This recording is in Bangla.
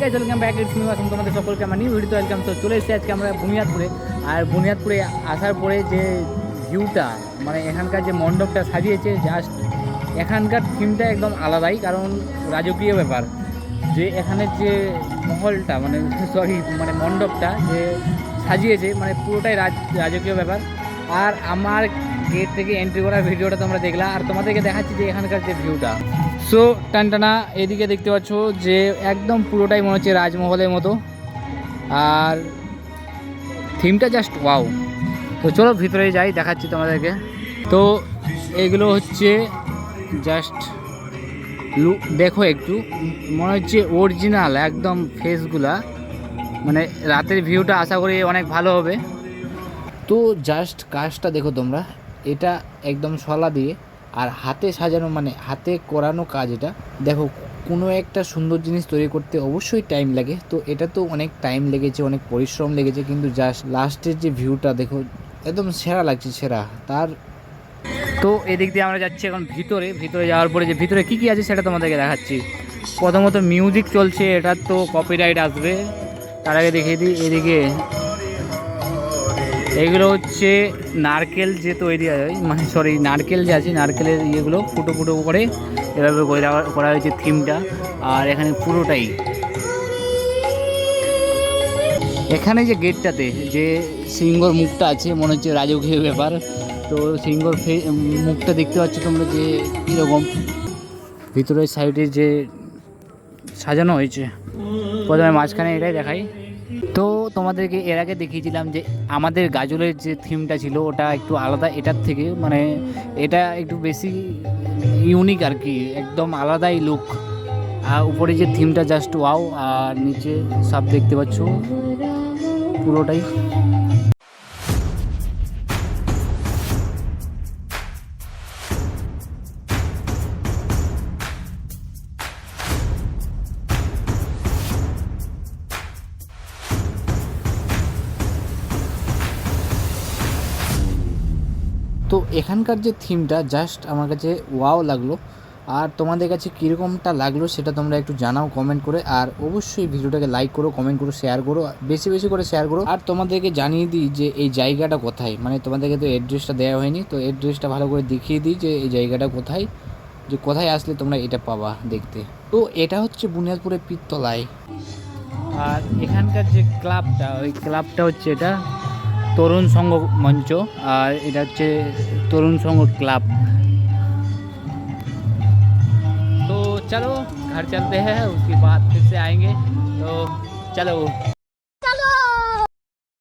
Guys welcome back it's me Wasim তোমাদের সকলকে আমার নিউ ভিডিও ওয়েলকাম তো চলে এসেছি আজকে আমরা বুনিয়াদপুরে। আর বুনিয়াদপুরে আসার পরে যে ভিউটা মানে এখানকার যে মণ্ডপটা সাজিয়েছে জাস্ট এখানকার থিমটা একদম আলাদাই, কারণ রাজকীয় ব্যাপার। যে এখানের যে মহলটা মানে সরি মানে মণ্ডপটা যে সাজিয়েছে মানে পুরোটাই রাজ, রাজকীয় ব্যাপার। আর আমার গেট থেকে এন্ট্রি করার ভিডিওটা তোমরা দেখলা। আর তোমাদেরকে দেখাচ্ছি যে এখানকার যে ভিউটা সো টানটানা, এদিকে দেখতে পাচ্ছ যে একদম পুরোটাই মনে হচ্ছে রাজমহলের মতো। আর থিমটা জাস্ট ওয়াও তো চলো ভিতরে যাই, দেখাচ্ছি তোমাদেরকে। তো এগুলো হচ্ছে জাস্ট দেখো একটু। মনে হচ্ছে অরিজিনাল একদম ফেসগুলা মানে রাতের ভিউটা আশা করি অনেক ভালো হবে। তো জাস্ট কাজটা দেখো তোমরা। এটা একদম শলা দিয়ে আর হাতে সাজানো মানে হাতে করানো কাজ এটা। দেখো, কোনো একটা সুন্দর জিনিস তৈরি করতে অবশ্যই টাইম লাগে। তো এটা তো অনেক টাইম লেগেছে, অনেক পরিশ্রম লেগেছে, কিন্তু জাস্ট লাস্টের যে ভিউটা দেখো, একদম সেরা লাগছে, সেরা। তার তো এদিক দিয়ে আমরা যাচ্ছি এখন ভিতরে। ভিতরে যাওয়ার পরে যে ভিতরে কী কী আছে সেটা তোমাদেরকে দেখাচ্ছি। প্রথমত মিউজিক চলছে এটার তো কপিরাইট আসবে। তার আগে দেখিয়ে দিই, এদিকে এগুলো হচ্ছে নারকেল যে তৈরি হয় মানে সরি নারকেল যে আছে, নারকেলের ইয়েগুলো ফুটো ফুটো করে এভাবে করা- হয়েছে থিমটা। আর এখানে পুরোটাই। এখানে যে গেটটাতে যে সিংহর মুখটা আছে, মনে হচ্ছে রাজকীয় ব্যাপার, তো সিংহর মুখটা দেখতে পাচ্ছ তোমরা যে কীরকম। ভিতরের সাইডে যে সাজানো হয়েছে। প্রথমে মাঝখানে এটাই দেখাই। তো তোমাদেরকে এর আগে দেখিয়েছিলাম যে আমাদের গাজলের যে থিমটা ছিল, ওটা একটু আলাদা, এটার থেকে মানে এটা একটু বেশি ইউনিক আর কি, একদম আলাদাই লুক আর উপরে যে থিমটা জাস্ট ওয়াও আর নিচে সব দেখতে পাচ্ছ, পুরোটাই। তো এখানকার যে থিমটা জাস্ট আমার কাছে ওয়াও লাগল। আর তোমাদের কাছে কীরকমটা লাগল সেটা তোমরা একটু জানাও কমেন্ট করে। আর অবশ্যই ভিডিওটাকে লাইক করো কমেন্ট করো শেয়ার করো, বেশি বেশি করে শেয়ার করো। আর তোমাদেরকে জানিয়ে দিই যে এই জায়গাটা কোথায়? মানে তোমাদেরকে তো অ্যাড্রেসটা দেওয়া হয়নি, তো অ্যাড্রেসটা ভালো করে দেখিয়ে দিই যে এই জায়গাটা কোথায়, যে কোথায় আসলে তোমরা এটা পাবা দেখতে। তো এটা হচ্ছে বুনিয়াদপুরের পিত্তলায়। আর এখানকার যে ক্লাবটা ওই ক্লাবটা হচ্ছে এটা। তরুণ সংঘ মঞ্চ আর এটা হচ্ছে তরুণ সংঘ ক্লাব तो चलो घर चलते हैं उसके बाद फिर से आएंगे तो चलो